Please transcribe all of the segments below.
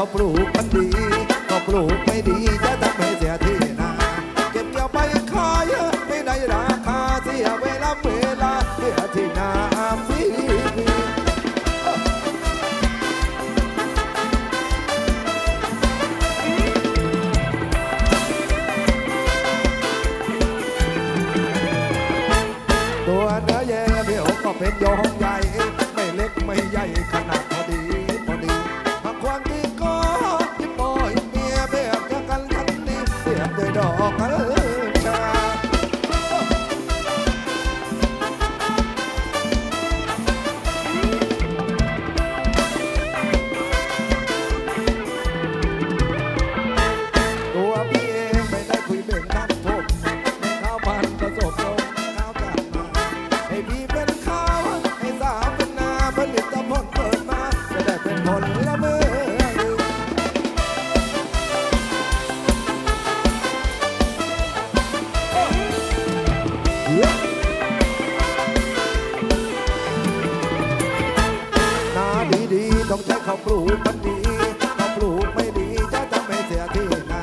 เขาปลูกมันดีเขาปลูกไม่ดีจะทำให้เสียที่นาเก็บเกี่ยวไปขายไม่ได้ราคาเสียเวลาเวลาเสียที่นาฟรีตัวเนื้อแย่เดี่ยวก็เป็นโยงใหญ่ไม่เล็กไม่ใหญ่ขนาด ดีต้องใช้ข้าวปลูกมันดีข้าวปลูกไม่ดีจะทำให้เสียที่นา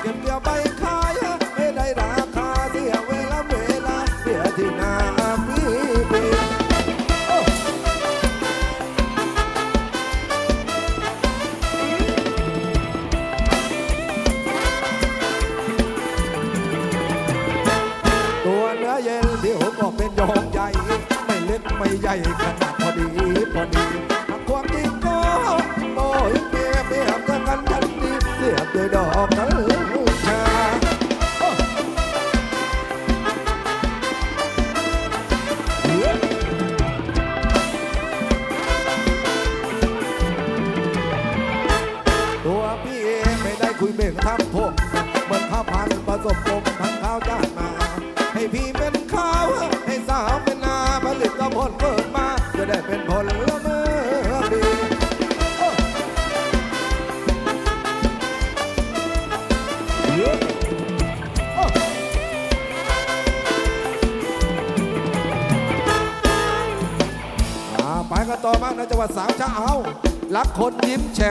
เก็บเกี่ยวไปขายไม่ได้ราคาเสียเวลาเวลาเสียที่นาปีปีตัวเนื้อเย็นเดี๋ยวก็เป็นโยงใหญ่ ไม่เล็กไม่ใหญ่ขนาดพอดีพอดี ตัวพี่เองไม่ได้คุยเบ่งทำพวกเหมือนข้าวพันผสมผมทั้งข้าวจ้า กันต่อมากในจังหวัดสามชาเอารักคนยิ้มแฉ